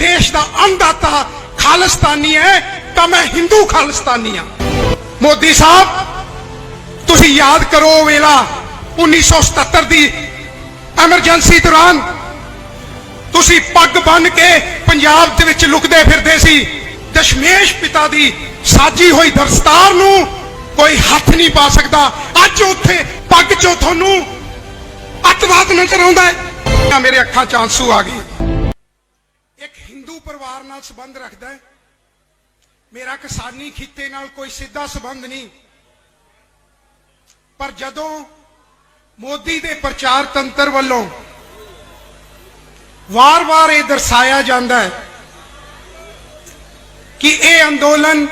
ਦੇਸ਼ ਦਾ ਅੰਨਦਾਤਾ ਖਾਲਿਸਤਾਨੀ ਹੈ ਤਾਂ ਮੈਂ ਹਿੰਦੂ ਖਾਲਿਸਤਾਨੀ ਹਾਂ ਮੋਦੀ ਸਾਹਿਬ ਤੁਸੀਂ ਯਾਦ ਕਰੋ ਉਹ ਵੇਲਾ 1977 ਦੀ ਐਮਰਜੈਂਸੀ ਦੌਰਾਨ ਤੁਸੀਂ ਪੱਗ ਬੰਨ ਕੇ ਪੰਜਾਬ ਦੇ ਵਿੱਚ ਲੁਕਦੇ ਫਿਰਦੇ ਸੀ ਦਸ਼ਮੇਸ਼ ਪਿਤਾ ਦੀ ਸਾਜੀ ਹੋਈ ਦਸਤਾਰ ਨੂੰ ਕੋਈ ਹੱਥ ਨਹੀਂ ਪਾ ਸਕਦਾ ਅੱਜ ਉੱਥੇ ਪੱਗ ਚੋਂ ਤੁਹਾਨੂੰ ਅੱਤਵਾਦ ਨਜ਼ਰ ਆਉਂਦਾ ਹੈ ਮੇਰੇ ਅੱਖਾਂ 'ਚ ਆਂਸੂ ਆ ਗਏ ਹਿੰਦੂ ਪਰਿਵਾਰ ਨਾਲ ਸੰਬੰਧ ਰੱਖਦਾ ਹੈ। ਮੇਰਾ ਕਿਸਾਨੀ ਖਿੱਤੇ ਨਾਲ ਕੋਈ ਸਿੱਧਾ ਸੰਬੰਧ ਨਹੀਂ। ਪਰ ਜਦੋਂ ਮੋਦੀ ਦੇ ਪ੍ਰਚਾਰ ਤੰਤਰ ਵੱਲੋਂ ਵਾਰ-ਵਾਰ ਇਹ ਦਰਸਾਇਆ ਜਾਂਦਾ ਹੈ ਕਿ ਇਹ ਅੰਦੋਲਨ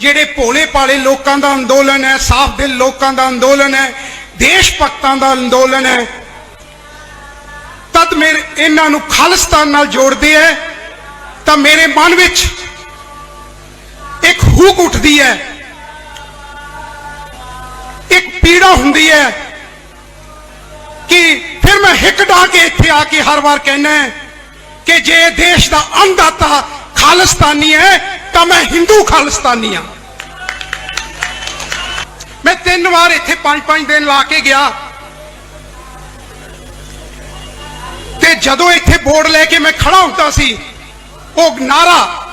ਜਿਹੜੇ ਭੋਲੇ ਭਾਲੇ ਲੋਕਾਂ ਦਾ ਅੰਦੋਲਨ ਹੈ ਸਾਫ਼ ਦਿਲ ਲੋਕਾਂ ਦਾ ਅੰਦੋਲਨ ਹੈ, ਦੇਸ਼ ਭਗਤਾਂ ਦਾ ਅੰਦੋਲਨ ਹੈ, ਤਦ ਮੇਰੇ ਇਹਨਾਂ ਨੂੰ ਖਾਲਿਸਤਾਨ ਨਾਲ ਜੋੜਦੇ ਹੈ। ਤਾਂ ਮੇਰੇ ਮਨ ਵਿੱਚ ਇੱਕ ਹੂਕ ਉੱਠਦੀ ਹੈ। ਇੱਕ ਪੀੜਾ ਹੁੰਦੀ ਹੈ ਕਿ ਫਿਰ ਮੈਂ ਹਿੱਕ ਡਾ ਕੇ ਇੱਥੇ ਆ ਕੇ ਹਰ ਵਾਰ ਕਹਿਣਾ ਕਿ ਜੇ ਦੇਸ਼ ਦਾ ਅੰਨਦਾਤਾ ਖਾਲਿਸਤਾਨੀ ਹੈ, ਤਾਂ ਮੈਂ ਹਿੰਦੂ ਖਾਲਿਸਤਾਨੀ ਹਾਂ। ਮੈਂ ਤਿੰਨ ਵਾਰ ਇੱਥੇ ਪੰਜ ਪੰਜ ਦਿਨ ਲਾ ਕੇ ਗਿਆ। ਤੇ ਜਦੋਂ ਇੱਥੇ ਬੋਰਡ ਲੈ ਕੇ ਮੈਂ ਖੜਾ ਹੁੰਦਾ ਸੀ ਉਹ ਨਾਰਾ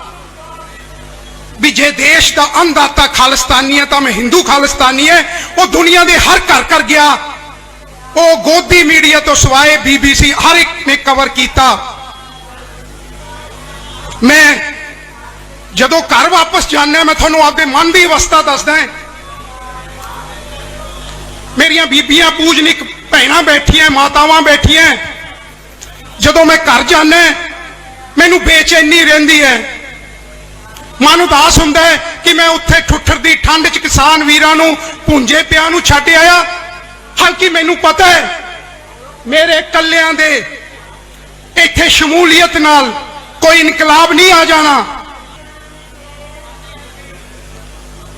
ਵੀ ਜੇ ਦੇਸ਼ ਦਾ ਅੰਨਦਾਤਾ ਖਾਲਿਸਤਾਨੀ ਹੈ ਤਾਂ ਮੈਂ ਹਿੰਦੂ ਖਾਲਿਸਤਾਨੀ ਹੈ। ਉਹ ਦੁਨੀਆ ਦੇ ਹਰ ਘਰ ਘਰ ਗਿਆ। ਉਹ ਗੋਦੀ ਮੀਡੀਆ ਤੋਂ ਸਿਵਾਏ ਬੀਬੀਸੀ ਹਰ ਇੱਕ ਨੇ ਕਵਰ ਕੀਤਾ। ਮੈਂ ਜਦੋਂ ਘਰ ਵਾਪਸ ਜਾਂਦਾ, ਮੈਂ ਤੁਹਾਨੂੰ ਆਪਦੇ ਮਨ ਦੀ ਅਵਸਥਾ ਦੱਸਦਾ ਮੇਰੀਆਂ ਬੀਬੀਆਂ ਪੂਜਨਿਕ ਭੈਣਾਂ ਬੈਠੀਆਂ, ਮਾਤਾਵਾਂ ਬੈਠੀਆਂ। ਜਦੋਂ ਮੈਂ ਘਰ ਜਾਂਦਾ ਮੈਨੂੰ ਬੇਚੈਨੀ ਰਹਿੰਦੀ ਹੈ। ਮਨ ਉਦਾਸ ਹੁੰਦਾ ਹੈ ਕਿ ਮੈਂ ਉੱਥੇ ਠੁੱਠਰ ਦੀ ਠੰਡ 'ਚ ਕਿਸਾਨ ਵੀਰਾਂ ਨੂੰ ਪੁੰਜੇ ਪਿਆਂ ਨੂੰ ਛੱਡ ਆਇਆ। ਹਾਲਾਂਕਿ ਮੈਨੂੰ ਪਤਾ ਹੈ, ਮੇਰੇ ਕੱਲਿਆਂ ਦੇ ਇੱਥੇ ਸ਼ਮੂਲੀਅਤ ਨਾਲ ਕੋਈ ਇਨਕਲਾਬ ਨਹੀਂ ਆ ਜਾਣਾ।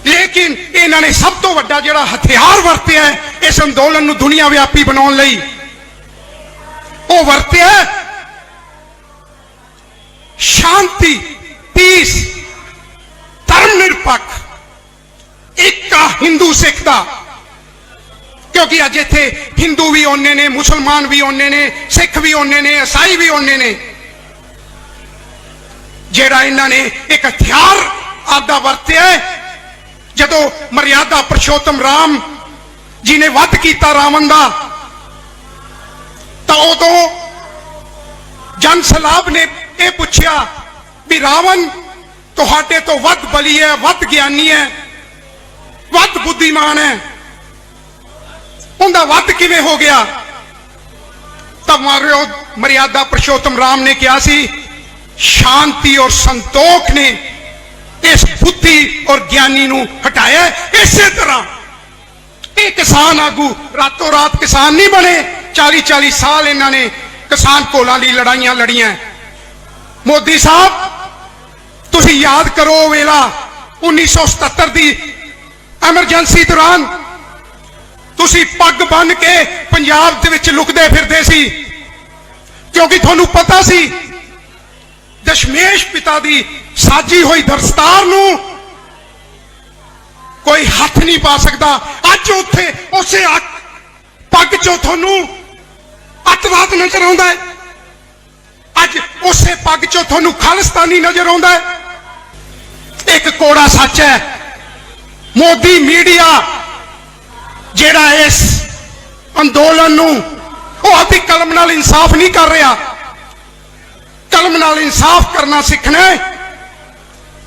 ਲੇਕਿਨ ਇਹਨਾਂ ਨੇ ਸਭ ਤੋਂ ਵੱਡਾ ਜਿਹੜਾ ਹਥਿਆਰ ਵਰਤਿਆ ਇਸ ਅੰਦੋਲਨ ਨੂੰ ਦੁਨੀਆ ਵਿਆਪੀ ਬਣਾਉਣ ਲਈ, ਉਹ ਵਰਤਿਆ ਹੈ ਸ਼ਾਂਤੀ ਪੀਸ ਧਰਮ ਨਿਰਪੱਖ ਇੱਕ ਆ ਹਿੰਦੂ ਸਿੱਖ ਦਾ ਕਿਉਂਕਿ ਅੱਜ ਇੱਥੇ ਹਿੰਦੂ ਵੀ ਉਹਨੇ ਨੇ ਮੁਸਲਮਾਨ ਵੀ ਉਹਨੇ ਨੇ ਸਿੱਖ ਵੀ ਉਹਨੇ ਨੇ ਈਸਾਈ ਵੀ ਉਹਨੇ ਨੇ ਜਿਹੜਾ ਇਹਨਾਂ ਨੇ ਇੱਕ ਹਥਿਆਰ ਆਪਦਾ ਵਰਤਿਆ ਜਦੋਂ ਮਰਿਆਦਾ ਪਰਸ਼ੋਤਮ ਰਾਮ ਜੀ ਨੇ ਵੱਧ ਕੀਤਾ ਰਾਵਣ ਦਾ ਤਾਂ ਉਦੋਂ ਜਨ ਸਲਾਬ ਨੇ ਇਹ ਪੁੱਛਿਆ ਵੀ ਰਾਵਣ ਤੁਹਾਡੇ ਤੋਂ ਵੱਧ ਬਲੀ ਹੈ, ਵੱਧ ਗਿਆਨੀ ਹੈ, ਵੱਧ ਬੁੱਧੀਮਾਨ ਹੈ। ਉਹਦਾ ਵੱਧ ਕਿਵੇਂ ਹੋ ਗਿਆ? ਤਾਂ ਮਾਰਿਓ, ਮਰਿਆਦਾ ਪੁਰਸ਼ੋਤਮ ਰਾਮ ਨੇ ਕਿਹਾ ਸੀ, ਸ਼ਾਂਤੀ ਔਰ ਸੰਤੋਖ ਨੇ ਇਸ ਬੁੱਧੀ ਔਰ ਗਿਆਨੀ ਨੂੰ ਹਟਾਇਆ ਇਸੇ ਤਰ੍ਹਾਂ। ਇਹ ਕਿਸਾਨ ਆਗੂ ਰਾਤੋਂ ਰਾਤ ਕਿਸਾਨ ਨਹੀਂ ਬਣੇ। 40 40 ਸਾਲ ਇਹਨਾਂ ਨੇ ਕਿਸਾਨ ਕੋਲਾਂ ਲਈ ਲੜਾਈਆਂ ਲੜੀਆਂ। ਮੋਦੀ ਸਾਹਿਬ ਤੁਸੀਂ ਯਾਦ ਕਰੋ ਉਹ ਵੇਲਾ 1977 ਦੀ ਐਮਰਜੈਂਸੀ ਦੌਰਾਨ ਤੁਸੀਂ ਪੱਗ ਬੰਨ ਕੇ ਪੰਜਾਬ ਦੇ ਵਿੱਚ ਲੁਕਦੇ ਫਿਰਦੇ ਸੀ। ਕਿਉਂਕਿ ਤੁਹਾਨੂੰ ਪਤਾ ਸੀ, ਦਸ਼ਮੇਸ਼ ਪਿਤਾ ਦੀ ਸਾਜੀ ਹੋਈ ਦਸਤਾਰ ਨੂੰ ਕੋਈ ਹੱਥ ਨਹੀਂ ਪਾ ਸਕਦਾ। ਅੱਜ ਉੱਥੇ ਉਸੇ ਪੱਗ ਚੋਂ ਤੁਹਾਨੂੰ ਅੱਤਵਾਦ ਨਜ਼ਰ ਆਉਂਦਾ ਹੈ। ਅੱਜ ਉਸੇ ਪੱਗ ਚੋਂ ਤੁਹਾਨੂੰ ਖਾਲਿਸਤਾਨੀ ਨਜ਼ਰ ਆਉਂਦਾ ਹੈ। ਕੋੜਾ ਸੱਚ ਹੈ। ਮੋਦੀ ਮੀਡੀਆ ਜਿਹੜਾ ਇਸ ਅੰਦੋਲਨ ਨੂੰ ਉਹ ਆਪਣੀ ਕਲਮ ਨਾਲ ਇਨਸਾਫ ਨਹੀਂ ਕਰ ਰਿਹਾ। ਕਲਮ ਨਾਲ ਇਨਸਾਫ ਕਰਨਾ ਸਿੱਖਣਾ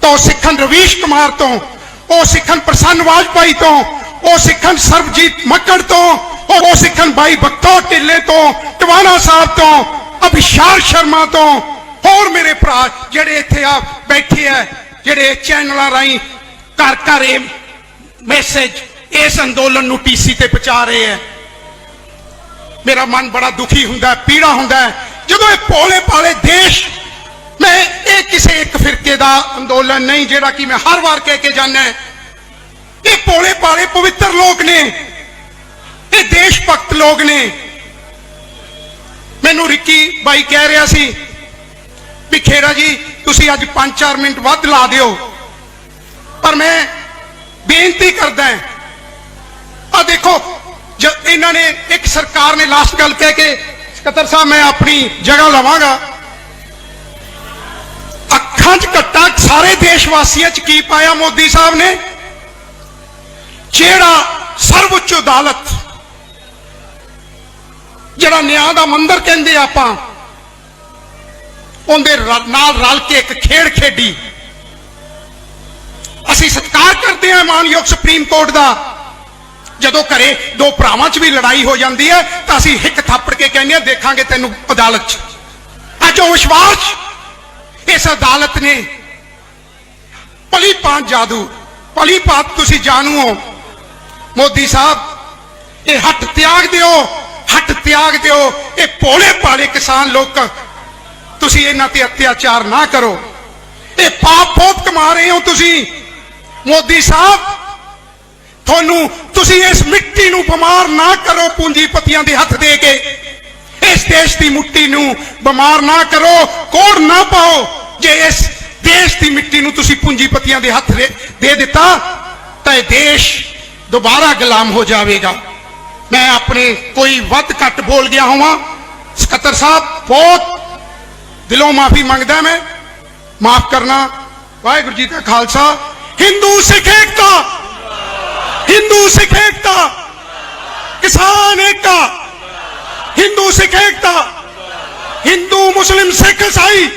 ਤਾਂ ਸਿੱਖਣ ਰਵੀਸ਼ ਕੁਮਾਰ ਤੋਂ, ਉਹ ਸਿੱਖਣ ਪ੍ਰਸੰਨ ਵਾਜਪਾਈ ਤੋਂ, ਉਹ ਸਿੱਖਣ ਸਰਬਜੀਤ ਮੱਕੜ ਤੋਂ, ਉਹ ਉਹ ਸਿੱਖਣ ਬਾਈ ਬਖਤੌਰ ਢਿੱਲੇ ਤੋਂ, ਟਵਾਣਾ ਸਾਹਿਬ ਤੋਂ ਅਭਿਸ਼ਾਰ ਸ਼ਰਮਾ ਤੋਂ, ਹੋਰ ਮੇਰੇ ਭਰਾ ਜਿਹੜੇ ਇੱਥੇ ਆ ਬੈਠੇ ਆ ਜਿਹੜੇ ਚੈਨਲਾਂ ਰਾਹੀਂ ਘਰ ਘਰ ਇਹ ਮੈਸੇਜ ਇਸ ਅੰਦੋਲਨ ਨੂੰ ਟੀਸੀ ਤੇ ਪਹੁੰਚਾ ਰਹੇ ਹੈ। ਮੇਰਾ ਮਨ ਬੜਾ ਦੁਖੀ ਹੁੰਦਾ ਹੈ, ਪੀੜਾ ਹੁੰਦਾ ਜਦੋਂ ਇਹ ਭੋਲੇ ਭਾਲੇ ਦੇਸ਼ ਮੈਂ ਇਹ ਕਿਸੇ ਇੱਕ ਫਿਰਕੇ ਦਾ ਅੰਦੋਲਨ ਨਹੀਂ ਜਿਹੜਾ ਕਿ ਮੈਂ ਹਰ ਵਾਰ ਕਹਿ ਕੇ ਜਾਂਦਾ ਇਹ ਪੋਲੇ ਪਾਲੇ ਪਵਿੱਤਰ ਲੋਕ ਨੇ ਇਹ ਦੇਸ਼ ਭਗਤ ਲੋਕ ਨੇ। ਮੈਨੂੰ ਰਿੱਕੀ ਬਾਈ ਕਹਿ ਰਿਹਾ ਸੀ ਵੀ ਖੇਰਾ ਜੀ ਤੁਸੀਂ ਅੱਜ 5-4 ਮਿੰਟ ਵੱਧ ਲਾ ਦਿਓ। ਪਰ ਮੈਂ ਬੇਨਤੀ ਕਰਦਾ ਆ ਦੇਖੋ ਜਦ ਇਹਨਾਂ ਨੇ ਇੱਕ ਸਰਕਾਰ ਨੇ ਲਾਸਟ ਗੱਲ ਕਹਿ ਕੇ, ਸਕੱਤਰ ਸਾਹਿਬ, ਮੈਂ ਆਪਣੀ ਜਗ੍ਹਾ ਲਵਾਂਗਾ। ਅੱਖਾਂ 'ਚ ਘੱਟਾ ਸਾਰੇ ਦੇਸ਼ ਵਾਸੀਆਂ 'ਚ ਕੀ ਪਾਇਆ ਮੋਦੀ ਸਾਹਿਬ ਨੇ? ਜਿਹੜਾ ਸਰਵਉੱਚ ਅਦਾਲਤ, ਜਿਹੜਾ ਨਿਆਂ ਦਾ ਮੰਦਰ ਕਹਿੰਦੇ ਆਪਾਂ ਉਹਦੇ ਰ- ਨਾਲ ਰਲ ਕੇ ਇੱਕ ਖੇਡ ਖੇਡੀ। ਅਸੀਂ ਸਤਿਕਾਰ ਕਰਦੇ ਹਾਂ ਮਾਨਯੋਗ ਸੁਪਰੀਮ ਕੋਰਟ ਦਾ। ਜਦੋਂ ਘਰੇ ਦੋ ਭਰਾਵਾਂ 'ਚ ਵੀ ਲੜਾਈ ਹੋ ਜਾਂਦੀ ਹੈ, ਤਾਂ ਅਸੀਂ ਹਿੱਕ ਥਾਪੜ ਕੇ ਕਹਿੰਦੇ ਹਾਂ, ਦੇਖਾਂਗੇ ਤੈਨੂੰ ਅਦਾਲਤ 'ਚ। ਅੱਜ ਉਹ ਵਿਸ਼ਵਾਸ ਇਸ ਅਦਾਲਤ ਨੇ ਭਲੀ ਭਾਂਤ ਜਾਦੂ ਭਲੀ ਭਾਂਤ ਤੁਸੀਂ ਜਾਣੂ ਹੋ ਮੋਦੀ ਸਾਹਿਬ, ਇਹ ਹੱਟ ਤਿਆਗ ਦਿਓ ਹੱਟ ਤਿਆਗ ਦਿਓ। ਇਹ ਭੋਲੇ ਭਾਲੇ ਕਿਸਾਨ ਲੋਕ ਤੁਸੀਂ ਇਹਨਾਂ ਤੇ ਅਤਿਆਚਾਰ ਨਾ ਕਰੋ। ਇਹ ਪਾਪ ਬਹੁਤ ਕਮਾ ਰਹੇ ਹੋ ਤੁਸੀਂ। ਮੋਦੀ ਸਾਹਿਬ, ਤੁਹਾਨੂੰ ਤੁਸੀਂ ਇਸ ਮਿੱਟੀ ਨੂੰ ਬਿਮਾਰ ਨਾ ਕਰੋ ਪੂੰਜੀਪਤੀਆਂ ਦੇ ਹੱਥ ਦੇ ਕੇ। ਇਸ ਦੇਸ਼ ਦੀ ਮਿੱਟੀ ਨੂੰ ਬਿਮਾਰ ਨਾ ਕਰੋ, ਕੋੜ ਨਾ ਪਾਓ। ਜੇ ਇਸ ਦੇਸ਼ ਦੀ ਮਿੱਟੀ ਨੂੰ ਤੁਸੀਂ ਪੂੰਜੀਪਤੀਆਂ ਦੇ ਹੱਥ ਦੇ ਦੇ ਦਿੱਤਾ, ਤਾਂ ਇਹ ਦੇਸ਼ ਦੁਬਾਰਾ ਗੁਲਾਮ ਹੋ ਜਾਵੇਗਾ। ਮੈਂ ਆਪਣੇ ਕੋਈ ਵੱਧ ਘੱਟ ਬੋਲ ਗਿਆ ਹੋਵਾਂ। ਸਕੱਤਰ ਸਾਹਿਬ, ਬਹੁਤ ਦਿਲੋਂ ਮਾਫੀ ਮੰਗਦਾ ਮੈਂ ਮਾਫ ਕਰਨਾ ਵਾਹਿਗੁਰੂ ਜੀ ਕਾ ਖਾਲਸਾ ਹਿੰਦੂ ਸਿੱਖ ਏਕਤਾ ਹਿੰਦੂ ਸਿੱਖ ਏਕਤਾ ਕਿਸਾਨ ਏਕਤਾ ਹਿੰਦੂ ਸਿੱਖ ਏਕਤਾ ਹਿੰਦੂ ਮੁਸਲਿਮ ਸਿੱਖ ਈਸਾਈ